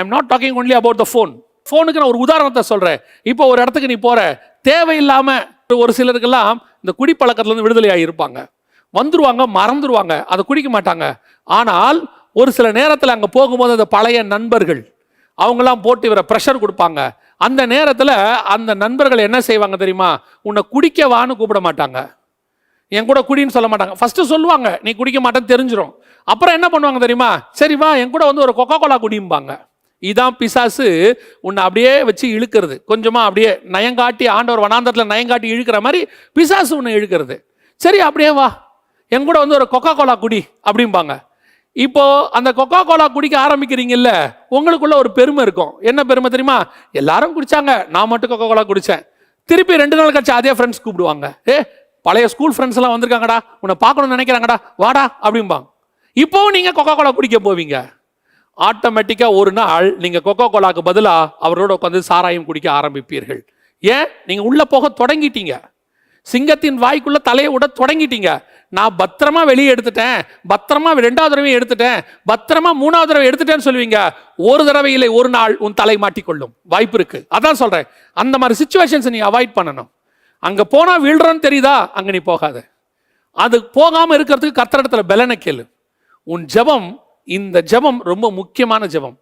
I'm not talking only about the phone ஃபோனுக்கு நான் ஒரு உதாரணத்தை சொல்கிறேன் இப்போ ஒரு இடத்துக்கு நீ போகிற தேவையில்லாமல் ஒரு சிலருக்கெல்லாம் இந்த குடிப்பழக்கத்துலேருந்து விடுதலையாக இருப்பாங்க. வந்துருவாங்க மறந்துடுவாங்க அதை குடிக்க மாட்டாங்க. ஆனால் ஒரு சில நேரத்தில் அங்கே போகும்போது அந்த பழைய நண்பர்கள் அவங்களாம் போட்டு இவரை ப்ரெஷர் கொடுப்பாங்க. அந்த நேரத்தில் அந்த நண்பர்கள் என்ன செய்வாங்க தெரியுமா? உன்னை குடிக்க வான்னு கூப்பிட மாட்டாங்க. என் கூட குடின்னு சொல்ல மாட்டாங்க. ஃபஸ்ட்டு சொல்லுவாங்க நீ குடிக்க மாட்டேன்னு தெரிஞ்சிடும் அப்புறம் என்ன பண்ணுவாங்க தெரியுமா? சரிம்மா என் கூட வந்து ஒரு கொக்கா கோலா குடிம்பாங்க. இதான் பிசாசு உன்னை அப்படியே வச்சு இழுக்கிறது. கொஞ்சமாக அப்படியே நயங்காட்டி ஆண்டவர் வனாந்தரத்தில் நயங்காட்டி இழுக்கிற மாதிரி பிசாசு உன்னை இழுக்கிறது. சரி அப்படியே வா. என் கூட வந்து ஒரு கொக்கா கோலா குடி அப்படிம்பாங்க. இப்போ அந்த கொக்கா கோலா குடிக்க ஆரம்பிக்கிறீங்கல்ல உங்களுக்குள்ள ஒரு பெருமை இருக்கும். என்ன பெருமை தெரியுமா? எல்லாரும் குடிச்சாங்க. நான் மட்டும் கொக்கா கோலா குடித்தேன் திருப்பி ரெண்டு நாள் கழிச்சு அதே ஃப்ரெண்ட்ஸ் கூப்பிடுவாங்க. ஏ பழைய ஸ்கூல் ஃப்ரெண்ட்ஸ் எல்லாம் வந்திருக்காங்கடா. உன்னை பார்க்கணும்னு நினைக்கிறாங்கடா. வாடா அப்படிம்பாங்க. இப்போவும் நீங்கள் கொக்கா கோலா குடிக்க போவீங்க. ஆட்டோமேட்டிக்காக ஒரு நாள் நீங்கள் கொக்கோ கோலாக்கு பதிலாக அவரோட உட்காந்து சாராயம் குடிக்க ஆரம்பிப்பீர்கள். ஏன்? நீங்கள் உள்ளே போக தொடங்கிட்டீங்க. சிங்கத்தின் வாய்க்குள்ளே தலையை விட தொடங்கிட்டீங்க. நான் பத்திரமா வெளியே எடுத்துட்டேன். பத்திரமா ரெண்டாவது தடவையும் எடுத்துட்டேன். பத்திரமா மூணாவது தடவை எடுத்துட்டேன்னு சொல்லுவீங்க. ஒரு தடவை இல்லை ஒரு நாள் உன் தலை மாட்டிக்கொள்ளும். வாய்ப்பு இருக்கு. அதான் சொல்றேன். அந்த மாதிரி சுச்சுவேஷன்ஸை நீ அவாய்ட் பண்ணணும். அங்கே போனால் வீழ்றன்னு தெரியுதா? அங்கே நீ போகாத. அது போகாமல் இருக்கிறதுக்கு கத்திரத்தில் பலனை கேளு. உன் ஜெபம் இந்த ஜெபம் ரொம்ப முக்கியமான ஜெபம்.